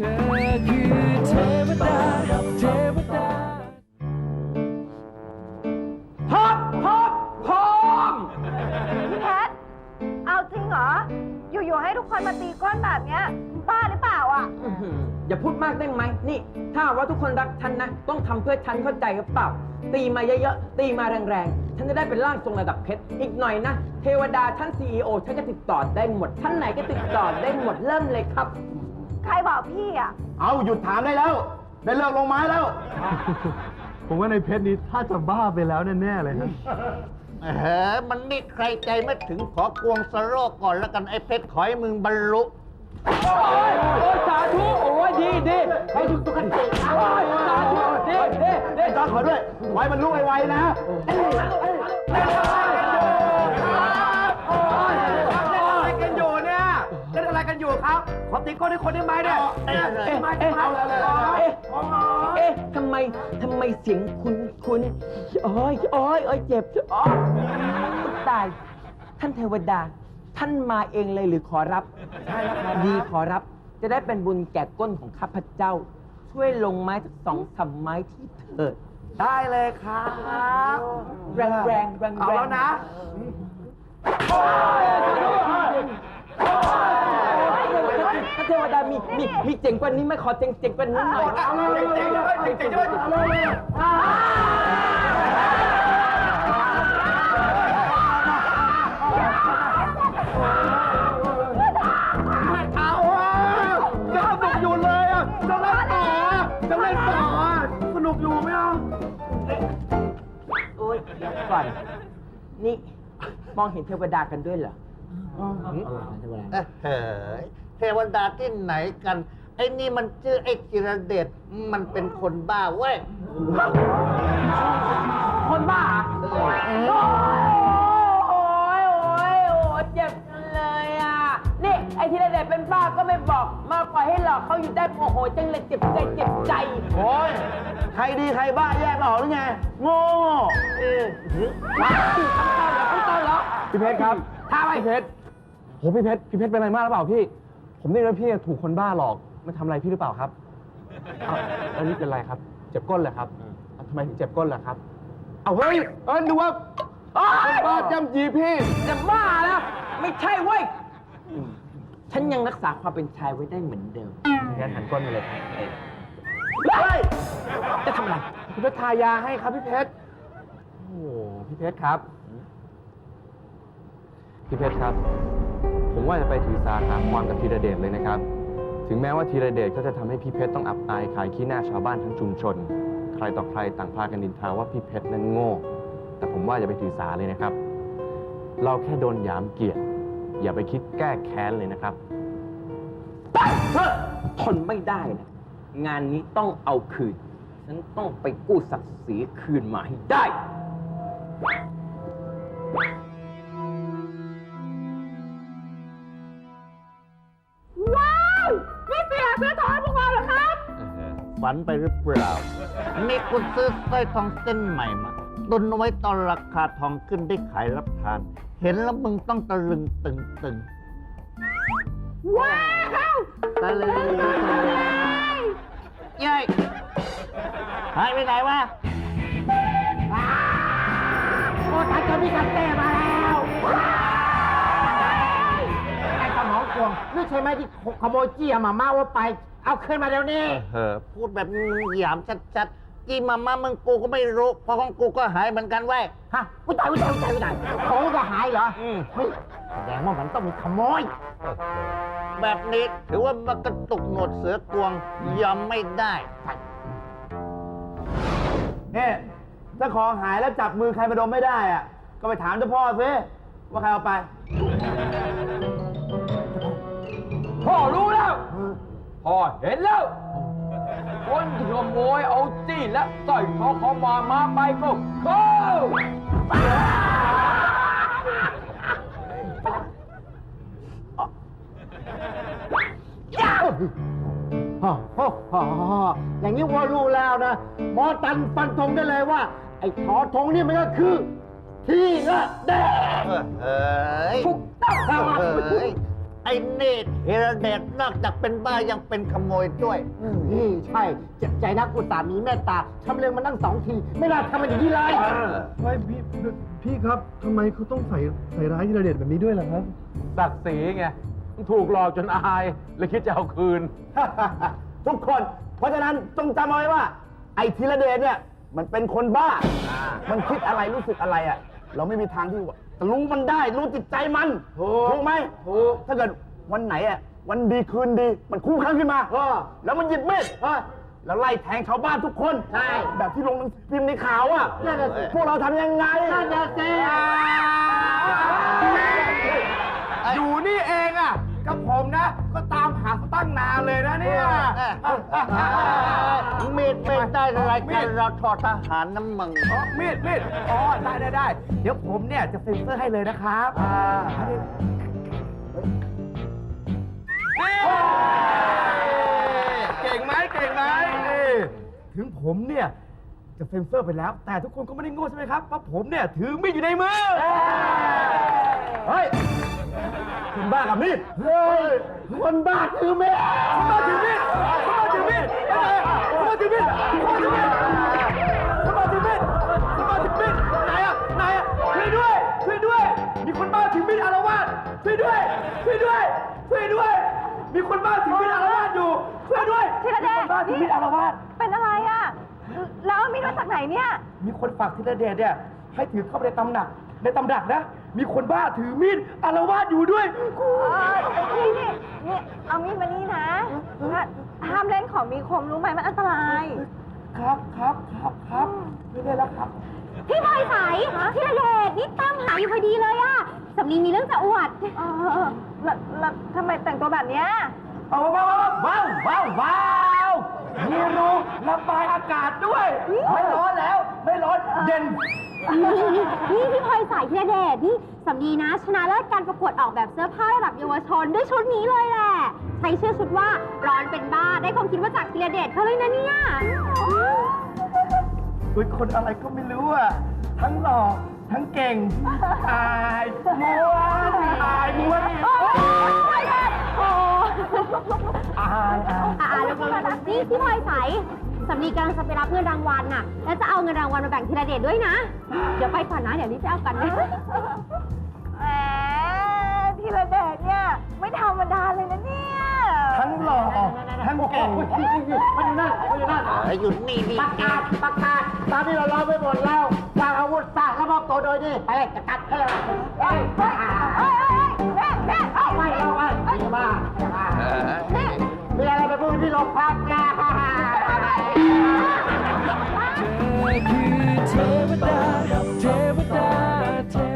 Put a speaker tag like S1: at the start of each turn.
S1: พร้อมพร้อมพร้อม
S2: พี่แพทเอาจริงเหรอ อยู่ๆให้ทุกคนมาตีก้นแบบเนี้ยบ้าหรือเปล่าอะ
S1: อื้อหืออย่าพูดมากได้ไหมนี่ ถ้าว่าทุกคนรักฉันนะ ต้องทำเพื่อฉันเข้าใจหรือเปล่า ตีมาเยอะๆ ตีมาแรงๆ ฉันจะได้เป็นร่างทรงระดับเพชร อีกหน่อยนะ เทวดาชั้น CEO ฉันจะติดต่อได้หมดชั้นไหนก็ติดต่อได้หมด เริ่มเลยครับ
S2: ใครบอกพี่อะ
S3: เอาหยุดถามได้แล้ว ได้เลิกลงไม้แล้ว
S4: ผมว่าในเพชรนี้ถ้าจะบ้าไปแล้วแน่ๆเลยครับ
S5: เออมันนี่ใครใจไม่ถึงขอกวงสโรกก่อนแล้วกันไอ้เพชรขอให้มึงบรรลุ
S1: โอ้ยโอ้ยสาธุโอ้ยดีดีให้ทุกทุกคนโอ้ยสาธุดีดีดี
S3: จอดขอด้วยไว้มันลุกไวๆนะ
S1: อะไรกันอยู่ครับ ขอตีก้นให้คนได้ไหมเนี่ยเอ๊ะเอ๊ะเอ๊ะเอ๊ะเอ๊ะทำไมทำไมเสียงคุณคุณโอ้ยโอ้ยโอ้ยเจ็บโอ้ยตาย ท่านเทวดา ท่านมาเองเลยหรือขอรับใช่แล้วครับดีขอรับ จะได้เป็นบุญแก่ก้นของข้าพเจ้า ช่วยลงไม้สักสองสามไม้ที่เถิด ได้เลยครับแรงแรงแรงแรงเอาแล้วนะ ถ้าเทวดามีมีมีเจ๋งกว่านี้ไหม่ขอเจ๋งเจ๋งกว่านี้หน่อยเอาเลยเจ๋งด้วยเจ๋งเจ๋งด้วยเอาอะจะสนุกอยู่เลยอะจะเล่นต่อจะเล่นต่อสนุกอยู่ไหมอะโอ้ยเดี๋ยวก่อน นี่ มองเห็นเทวดากันด้วยเหรอ
S5: เอ้อเฮ้ย เทวดาที่ไหนกัน ไอ้นี่มันชื่อไอ้จิรเดชมันเป็นคนบ้าเว้ย
S1: คนบ้าเหรอโอ้ยโอ้ยโอ้ยเจ็บจังเลยอะ นี่ไอ้ทีละเด็ดเป็นบ้าก็ไม่บอก มาปล่อยให้หลอกเขาอยู่ได้โอ้โหจังเลยเจ็บใจเจ็บใจ
S3: โอ้ยใครดีใครบ้าแยกไม่ออกหรือไง โง่
S1: ต้องต้อนเหรอ
S4: พี่เพชรครับ
S1: ท้าไป
S4: พี่เพชรโหพี่เพชรพี่เพชรเป็นอะไรมากหรือเปล่าพี่ ผมได้ยินว่าพี่ถูกคนบ้าหลอกมาทำอะไรพี่หรือเปล่าครับอ้าวแล้วนี่เป็นไรครับ เจ็บก้นเหรอครับอ้าวทำไมถึงเจ็บก้นล่ะครับ เอาเฮ้ย เออดูว่าคนบ้าจำจีพี่
S1: จะบ้านะไม่ใช่เว้ย ฉันยังรักษาความเป็นชายไว้ได้เหมือนเดิม
S4: งั้นหันก้นมาเลยครับ
S1: เฮ้ยจะทำอะไร
S4: พี่เพชรทายาให้ครับพี่เพชร โอ้โห พี่เพชรครับ พี่เพชรครับ ผมว่าจะไปถือสาหาความกับธีรเดชเลยนะครับ ถึงแม้ว่าธีรเดชก็จะทำให้พี่เพชรต้องอับอายขายขี้หน้าชาวบ้านทั้งชุมชน ใครต่อใครต่างพากันนินทาว่าพี่เพชรนั้นโง่ แต่ผมว่าอย่าไปถือสาเลยนะครับ เราแค่โดนหยามเกียรติอย่าไปคิดแก้แค้นเลยนะครับ
S1: ทนไม่ได้นะ งานนี้ต้องเอาคืน ฉันต้องไปกู้ศักดิ์ศรีคืนมาให้ได้
S5: ฝันไปหรือเปล่า นี่กูซื้อสร้อยทองเส้นใหม่มาตุนเอาไว้ตอนราคาทองขึ้นได้ขายรับทาน เห็นแล้วมึงต้องตะลึงตึงตึง
S2: ว้าว
S5: ตะลึงตึงตึงเย้ยหายไปไหนวะ
S2: โอ้ทันเจอพี่กัตเต้มาแล้ว
S5: ไอ้สมองกวงนี่ใช่ไหมที่ขโมยจี้อามาม่าว่าไป เอาขึ้นมาเดี๋ยวนี้ เออพูดแบบนี้มึงหยามชัดๆจี้มาม่ามึงกูก็ไม่รู้ เพราะของกูก็หายเหมือนกันเว้ย
S2: ฮะอุ้ยตายอุ้ยตายอุ้ยตายอุ้ยตายของจะหายเหรอ
S5: อืม
S2: เฮ้ยแสดงว่ามันต้องมีขโมย
S5: แบบนี้ถือว่ามากระตุกหนวดเสือกวงยอมไม่ได้
S3: เนี่ยถ้าของหายแล้วจับมือใครมาดมไม่ได้อะก็ไปถามเจ้าพ่อซิว่าใครเอาไป
S1: พ่อรู้แล้ว พ่อเห็นแล้ว คนที่ขโมยเอาจี้และสร้อยทองเขามามาไปก็เขา
S2: ฮ่าฮ่าฮ่าฮ่าอย่างนี้ว่ารู้แล้วนะ หมอตันฟันธงได้เลยว่า ไอ้ทอธงนี่มันก็คือ ที่ละแดง
S5: เฮ้ย
S1: ถูกต้อง
S5: เฮ้ย ไอ้เนตเฮระเดชนอกจากเป็นบ้ายังเป็นขโมยด้วย
S2: นี่ใช่เจ็บใจนักอุตส่าห์มีเมตตาทำเรื่องมานั่งสองที ไม่น่าทำมันอย่างนี้เลย
S6: ไม่พี่พี่ครับทำไมเขาต้องใส่ใส่ร้ายธีรเดชแบบนี้ด้วยล่ะครับ
S1: ศักดิ์ศรีไงถูกหลอกจนอายเลยคิดจะเอาคืน
S3: ทุกคน เพราะฉะนั้นจงจำเอาไว้ว่า ไอ้ธีรเดชเนี่ยมันเป็นคนบ้า มันคิดอะไรรู้สึกอะไรอะ เราไม่มีทางที่จะรู้มันได้ รู้จิตใจมันถูกไหมถูก ถ้าเกิดวันไหนอะวันดีคืนดีมันคุ้มคลั่งขึ้นมาแล้วมันหยิบมีดแล้วไล่แทงชาวบ้านทุกคน
S2: ใช่
S3: แบบที่ลงหนังสือพิมพ์ในข่าวอะ
S2: นั่นน่ะสิ
S3: พวกเราทำยังไง
S2: นั่นน่ะสิ
S3: อยู่ อะกับผมนะ ก็ตามหาตั้งนานเลยนะเนี่ย
S5: มีดไม่ได้อะไรกันเราทอทหารน้ำมึง
S3: อ๋อมีดมีดอ๋อได้ได้ได้ เดี๋ยวผมเนี่ยจะเซ็นเซอร์ให้เลยนะครับอ่าเก่งไหมเก่งไหมนี่ถึงผมเนี่ย จะเซ็นเซอร์ไปแล้ว แต่ทุกคนก็ไม่ได้โง่ใช่ไหมครับเพราะผมเนี่ย ถือมีดอยู่ในมือ เฮ้ย คุณบ้ากับมีดเฮ้ยคนบ้าถือมีดคนบ้าถือมีดคนบ้าถือมีดเฮ้ยคนบ้าถือมีดคนบ้าถือมีดคนบ้าถือมีดคนบ้าถือมีดไหนอะไหนอะช่วยด้วยช่วยด้วย มีคนบ้าถือมีดอารวาสช่วยด้วยช่วยด้วยช่วยด้วย มีคนบ้าถือมีดอารวาสอยู่ช่วยด้วย
S7: ธีรเดช
S3: มีคนบ้าถือมีดอารวาส
S7: เป็นอะไรอะ แล้วเอามีดมาจากไหนเนี่ย
S3: มีคนฝากธีรเดชเนี่ยให้ถือเข้าไปในตำหนัก ในตำหนักนะ มีคนบ้าถือมีดอารวาสอยู่ด้วย
S7: นี่นี่นี่เอามีดมานี่นะห้ามเล่นของมีคมรู้ไหมมันอันตราย
S3: ครับครับครับครับไม่ได้แล้วครับ
S8: พี่พลอยใสที่ระเดชนี่ตามหาอยู่พอดีเลยอะสำลีมีเรื่องจะอวด
S7: เออแล้วแล้วทำไมแต่งตัวแบบเนี้ย
S3: เอาว้าวว้าวว้าวว้าว มีรูระบายอากาศด้วย ไม่ร้อนแล้ว ไม่ร้อน เย็น
S8: นี่พี่พลอยใสที่ระเดชนี่สำลีนะ ชนะเลิศการประกวดออกแบบเสื้อผ้าระดับเยาวชนด้วยชุดนี้เลยแหละ ใช้ชื่อชุดว่าร้อนเป็นบ้าได้ความคิดมาจากธีรเดชเขาเลยนะเนี่ย
S3: เป็นคนอะไรก็ไม่รู้อะ ทั้งหล่อทั้งเก่ง อายม้วนอายม้วนายอาย
S8: อ่าแล้วก็นี่พี่พลอยใสสำลีกำลังจะไปรับเงินรางวัลน่ะ แล้วจะเอาเงินรางวัลมาแบ่งธีรเดชด้วยนะ เดี๋ยวไปก่อนนะ เดี๋ยวรีบไปเอากันนะ
S7: แหมธีรเดชเนี่ย ไม่ธรรมดาเลยนะเนี่ย
S3: ทั้งหล่อทั้งเก่ง
S2: มาอยู่นั่นมาอยู่นั่น
S5: ไอ้หยุดนี่นี่
S2: ประกาศประกาศตอนนี้เราล้อมไปหมดแล้ววางอาวุธซะแล้วมอบตัวโดยนี่ไปเลยจัดการให้เลยเฮ้ยเฮ้ยเฮ้ย